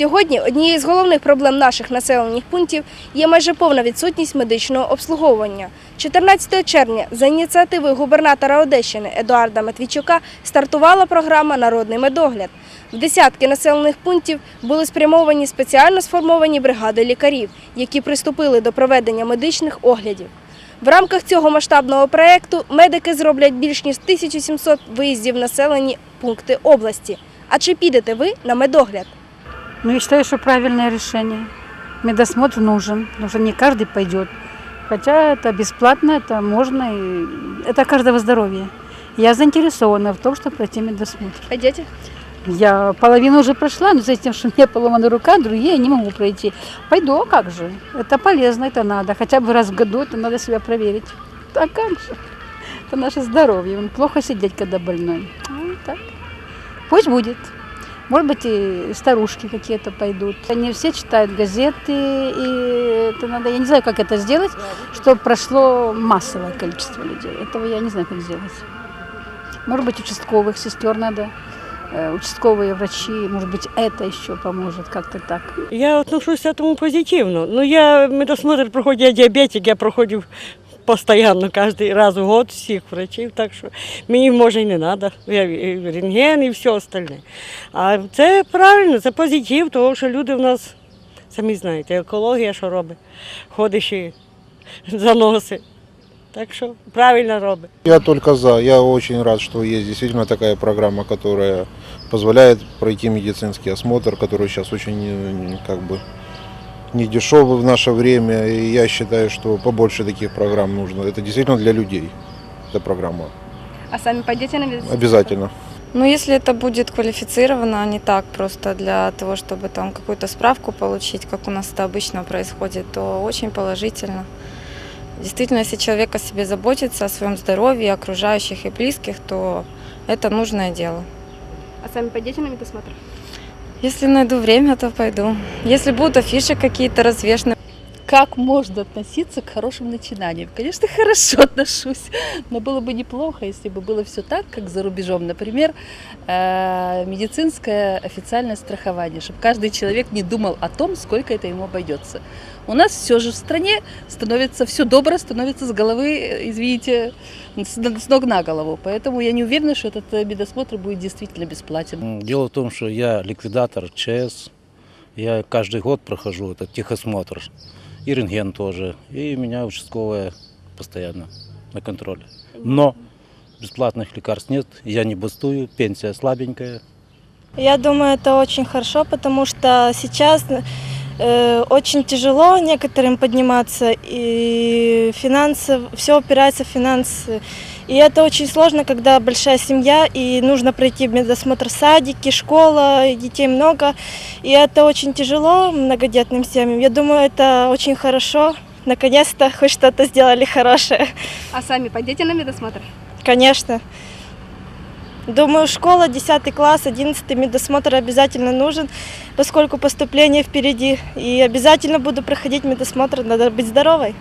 Сьогодні однією з головних проблем наших населених пунктів є майже повна відсутність медичного обслуговування. 14 червня за ініціативою губернатора Одещини Едуарда Матвійчука стартувала програма Народний медогляд. В десятки населених пунктів були спрямовані спеціально сформовані бригади лікарів, які приступили до проведення медичних оглядів. В рамках цього масштабного проєкту медики зроблять більш ніж 1700 виїздів населені пункти області. А чи підете ви на медогляд? Ну, я считаю, что правильное решение. Медосмотр нужен, потому что не каждый пойдет. Хотя это бесплатно, это можно, и это каждого здоровья. Я заинтересована в том, чтобы пройти медосмотр. Пойдете? Я половину уже прошла, но за тем, что у меня поломана рука, другие я не могу пройти. Пойду, а как же? Это полезно, это надо. Хотя бы раз в году это надо себя проверить. А как же? Это наше здоровье. Плохо сидеть, когда больной. Ну, так. Пусть будет. Может быть, и старушки какие-то пойдут. Они все читают газеты, и это надо, я не знаю, как это сделать, чтобы прошло массовое количество людей. Этого я не знаю, как сделать. Может быть, участковых сестер надо, э, участковые врачи, может быть, это еще поможет как-то так. Я отношусь к этому позитивно. Ну, я медосмотр проходил, я диабетик, я проходив постоянно, кожен раз в год всіх врачів, так що мені може і не треба. Я і рентген і все остальне. А це правильно, це позитив, тому що люди в нас, самі знаєте, екологія що робить, ходиш і заноси. Так що правильно робить. Я только за. Я очень рад, что есть действительно такая программа, которая позволяет пройти медицинский осмотр, который сейчас очень э, как бы не дешевый в наше время. И я считаю, что побольше таких программ нужно. Это действительно для людей. Эта программа. А самі пойдете на медосмотр? Обязательно. Ну, если это будет квалифицировано, а не так просто для того, чтобы там какую-то справку получить, как у нас это обычно происходит, то очень положительно. Действительно, если человек о себе заботится, о своем здоровье, окружающих и близких, то это нужное дело. А самі пойдете на медосмотр? Если найду время, то пойду. Если будут афиши какие-то развешаны, как можно относиться к хорошим начинаниям? Конечно, хорошо отношусь, но было бы неплохо, если бы было все так, как за рубежом. Например, э, медицинское официальное страхование, чтобы каждый человек не думал о том, сколько это ему обойдется. У нас все же в стране становится все добро, становится с головы, э, извините, с ног на голову. Поэтому я не уверена, что этот э, медосмотр будет действительно бесплатен. Дело в том, что я ликвидатор ЧС. Я каждый год прохожу этот техосмотр. И рентген тоже. И меня участковая постоянно на контроле. Но бесплатных лекарств нет. Я не бастую, пенсия слабенькая. Я думаю, это очень хорошо, потому что сейчас э, очень тяжело некоторым подниматься, и финансы, все опирается в финансы. И это очень сложно, когда большая семья, и нужно пройти медосмотр садики, школа, детей много. И это очень тяжело многодетным семьям. Я думаю, это очень хорошо. Наконец-то хоть что-то сделали хорошее. А самі пойдете на медосмотр? Конечно. Думаю, школа, 10 класс, 11 медосмотр обязательно нужен, поскольку поступление впереди. И обязательно буду проходить медосмотр, надо быть здоровой.